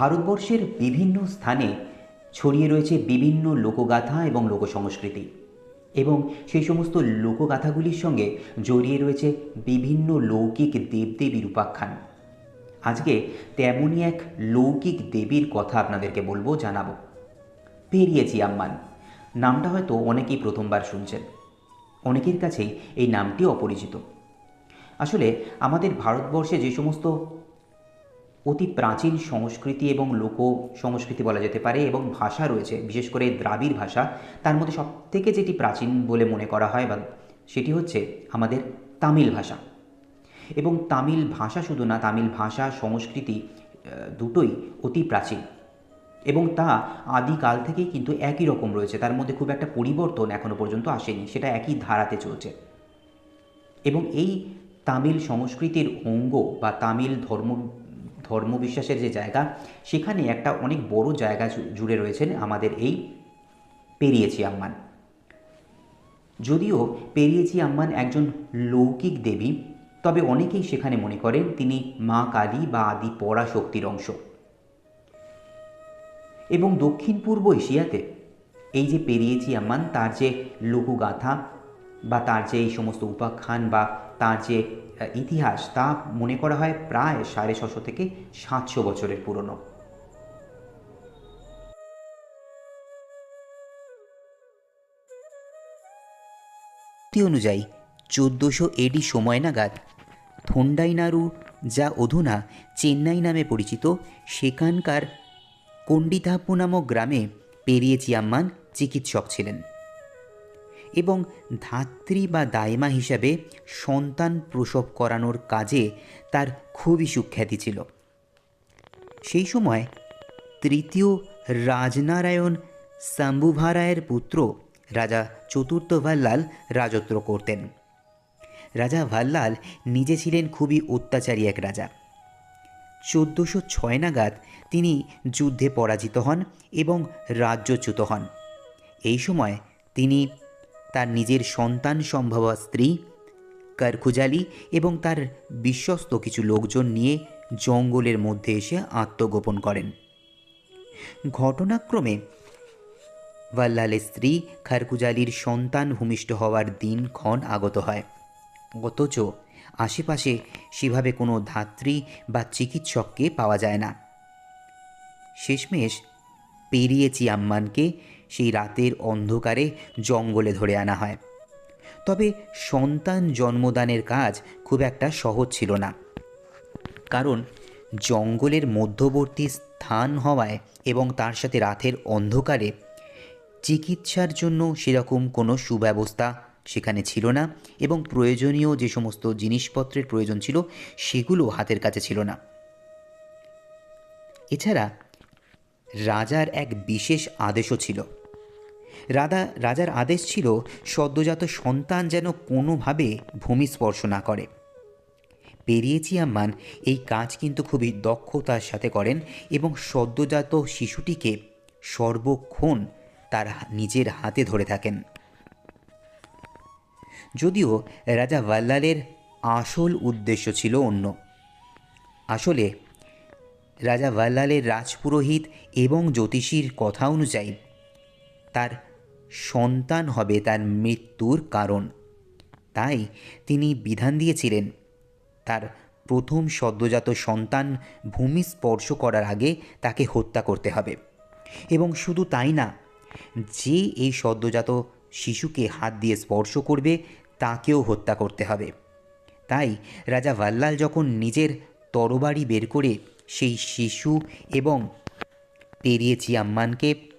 ভারতবর্ষের বিভিন্ন স্থানে ছড়িয়ে রয়েছে বিভিন্ন লোকগাথা এবং লোকসংস্কৃতি। এবং সেই সমস্ত লোকগাথাগুলির সঙ্গে জড়িয়ে রয়েছে বিভিন্ন লৌকিক দেবদেবীর উপাখ্যান আজকে তেমনই এক লৌকিক দেবীর কথা আপনাদেরকে বলব, জানাব। পেরিয়েছি আম্মান। নামটা হয়তো অনেকেই প্রথমবার শুনছেন। অনেকের কাছেই এই নামটি অপরিচিত। আসলে আমাদের ভারতবর্ষে যে সমস্ত অতি প্রাচীন সংস্কৃতি এবং লোক সংস্কৃতি বলা যেতে পারে এবং ভাষা রয়েছে, বিশেষ করে দ্রাবিড় ভাষা। তার মধ্যে সবথেকে যেটি প্রাচীন বলে মনে করা হয় বা সেটি হচ্ছে আমাদের তামিল ভাষা। এবং তামিল ভাষা শুধু না, তামিল ভাষা, সংস্কৃতি দুটোই অতি প্রাচীন। এবং তা আদিকাল থেকেই কিন্তু একই রকম রয়েছে। তার মধ্যে খুব একটা পরিবর্তন এখনও পর্যন্ত আসেনি, সেটা একই ধারাতে চলছে। এবং এই তামিল সংস্কৃতির অঙ্গ বা তামিল ধর্ম ধর্মবিশ্বাসের যে জায়গা, সেখানে একটা অনেক বড় জায়গা জুড়ে রয়েছেন আমাদের এই পেরিয়েছি আম্মান। যদিও পেরিয়েছি আম্মান একজন লৌকিক দেবী, তবে অনেকেই সেখানে মনে করেন তিনি মা কালী বা আদি পরাশক্তির অংশ। এবং দক্ষিণ পূর্ব এশিয়াতে এই যে পেরিয়েছি আম্মান, তার যে লঘুগাথা বা তার যে এই সমস্ত উপাখ্যান বা তার যে ইতিহাস তা মনে করা হয় প্রায় সাড়ে ছশো থেকে সাতশো বছরের পুরনো। অনুযায়ী চোদ্দোশো এডি সময় নাগাদ থন্ডাইনাড়ু যা অধুনা চেন্নাই নামে পরিচিত, সেখানকার কন্ডিতাপু নামক গ্রামে পেরিয়ে আম্মান চিকিৎসক ছিলেন। এবং ধাত্রী বা দাইমা হিসাবে সন্তান প্রসব করানোর কাজে তার খুবই সুখ্যাতি ছিল। সেই সময় তৃতীয় রাজনারায়ণ সাম্বুভারায়ের পুত্র রাজা চতুর্থ ভাল্লাল রাজত্ব করতেন। রাজা ভাল্লাল নিজে ছিলেন খুবই অত্যাচারী এক রাজা। চোদ্দোশো ছয় নাগাদ তিনি যুদ্ধে পরাজিত হন এবং রাজ্যচ্যুত হন। এই সময় তিনি তার নিজের সন্তান সম্ভব স্ত্রী, কারখুজালি এবং তার বিশ্বস্ত কিছু লোকজন নিয়ে জঙ্গলের মধ্যে এসে আত্মগোপন করেন। ঘটনাক্রমে ভাল্লালের স্ত্রী খারকুজালির সন্তান ভূমিষ্ঠ হওয়ার দিনক্ষণ আগত হয়। অথচ আশেপাশে সেভাবে কোনো ধাত্রী বা চিকিৎসককে পাওয়া যায় না। শেষমেশ পেরিয়েছি আম্মানকে সেই রাতের অন্ধকারে জঙ্গলে ধরে আনা হয়। তবে সন্তান জন্মদানের কাজ খুব একটা সহজ ছিল না। কারণ জঙ্গলের মধ্যবর্তী স্থান হওয়ায় এবং তার সাথে রাতের অন্ধকারে চিকিৎসার জন্য সেরকম কোনো সুব্যবস্থা সেখানে ছিল না এবং প্রয়োজনীয় যে সমস্ত জিনিসপত্রের প্রয়োজন ছিল সেগুলো হাতের কাছে ছিল না। এছাড়া রাজার এক বিশেষ আদেশও ছিল। রাজা রাজার আদেশ ছিল সদ্যজাত সন্তান যেন কোনোভাবে ভূমি স্পর্শ না করে। পেরিয়েছি আম্মান, এই কাজ কিন্তু খুবই দক্ষতার সাথে করেন এবং সদ্যজাত শিশুটিকে সর্বক্ষণ তার নিজের হাতে ধরে থাকেন। যদিও রাজা ভাল্লালের আসল উদ্দেশ্য ছিল অন্য। আসলে রাজা ভাল্লালের রাজপুরোহিত এবং জ্যোতিষীর কথা অনুযায়ী তার সন্তান হবে তার মৃত্যুর কারণ। তাই তিনি বিধান দিয়েছিলেন, তার প্রথম সদ্যজাত সন্তান ভূমি স্পর্শ করার আগে তাকে হত্যা করতে হবে। এবং শুধু তাই না, যে এই সদ্যজাত শিশুকে হাত দিয়ে স্পর্শ করবে, তাকেও হত্যা করতে হবে। তাই রাজা ভাল্লাল যখন নিজের তরবারি বের করে সেই শিশু এবং পেরিয়েছি আম্মানকে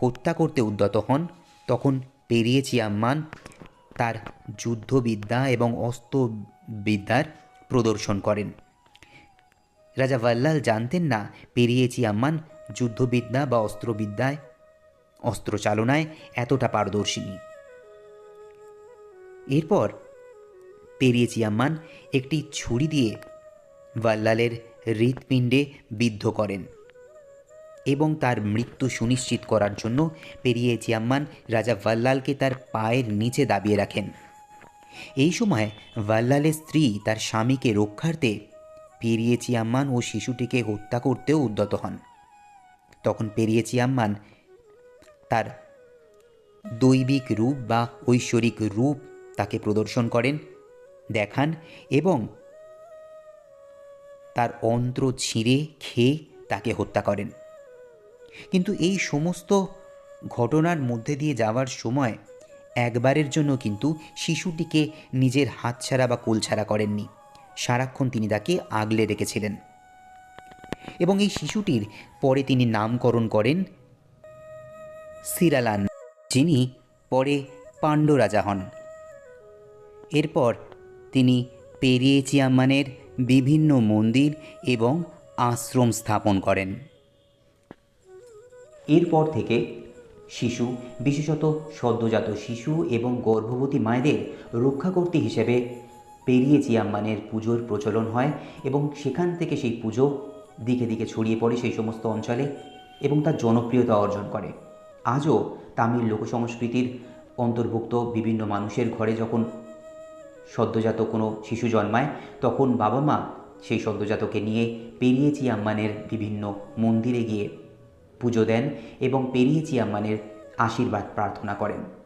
হত্যা করতে উদ্যত হন, তখন পেরিয়েছি আম্মান তার যুদ্ধবিদ্যা এবং অস্ত্রবিদ্যার প্রদর্শন করেন। রাজা ভাল্লাল জানতেন না, পেরিয়েছি আম্মান যুদ্ধবিদ্যা বা অস্ত্রবিদ্যায়, অস্ত্র চালনায় এতটা পারদর্শিনী। এরপর পেরিয়েছি আম্মান একটি ছুরি দিয়ে ভাল্লালের হৃৎপিণ্ডে বিদ্ধ করেন। এবং তার মৃত্যু সুনিশ্চিত করার জন্য পেরিয়ে চিয়াম্মান রাজা ভাল্লালকে তার পায়ের নিচে দাবিয়ে রাখেন। এই সময় ভাল্লালের স্ত্রী তার স্বামীকে রক্ষার্থে পেরিয়ে চিয়াম্মান ও শিশুটিকে হত্যা করতেও উদ্যত হন। তখন পেরিয়ে চিয়াম্মান তার দৈবিক রূপ বা ঐশ্বরিক রূপ তাকে প্রদর্শন করেন, দেখান এবং তার অন্ত্র ছিঁড়ে খেয়ে তাকে হত্যা করেন। কিন্তু এই সমস্ত ঘটনার মধ্যে দিয়ে যাওয়ার সময় একবারের জন্য কিন্তু শিশুটিকে নিজের হাতছাড়া বা কোলছাড়া করেননি। সারাক্ষণ তিনি তাকে আগলে রেখেছিলেন। এবং এই শিশুটির পরে তিনি নামকরণ করেন সিরালান, যিনি পরে পাণ্ড রাজা হন। এরপর তিনি পেরিয়েচি আম্মানের বিভিন্ন মন্দির এবং আশ্রম স্থাপন করেন। এরপর থেকে শিশু, বিশেষত সদ্যজাত শিশু এবং গর্ভবতী মায়েদের রক্ষাকর্তী হিসেবে পেরিয়েচি আম্মানের পুজোর প্রচলন হয় এবং সেখান থেকে সেই পুজো দিকে দিকে ছড়িয়ে পড়ে সেই সমস্ত অঞ্চলে এবং তার জনপ্রিয়তা অর্জন করে। আজও তামিল লোকসংস্কৃতির অন্তর্ভুক্ত বিভিন্ন মানুষের ঘরে যখন সদ্যজাত কোনো শিশু জন্মায়, তখন বাবা মা সেই সদ্যজাতকে নিয়ে পেরিয়েচি আম্মানের বিভিন্ন মন্দিরে গিয়ে পুজো দেন এবং পেরিয়ে চিয়াম্মানের আশীর্বাদ প্রার্থনা করেন।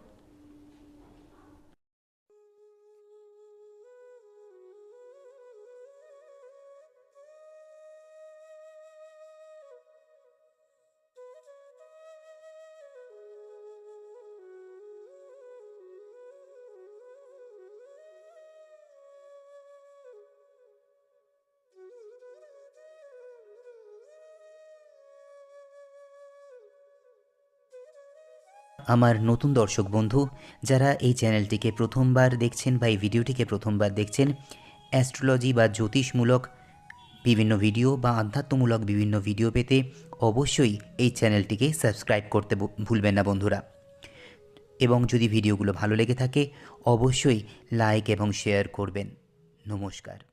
আমার নতুন দর্শক বন্ধু, যারা এই চ্যানেলটিকে প্রথমবার দেখছেন বা এই ভিডিওটিকে প্রথমবার দেখছেন, অ্যাস্ট্রোলজি বা জ্যোতিষমূলক বিভিন্ন ভিডিও বা আধ্যাত্মমূলক বিভিন্ন ভিডিও পেতে অবশ্যই এই চ্যানেলটিকে সাবস্ক্রাইব করতে ভুলবেন না বন্ধুরা। এবং যদি ভিডিওগুলো ভালো লেগে থাকে, অবশ্যই লাইক এবং শেয়ার করবেন। নমস্কার।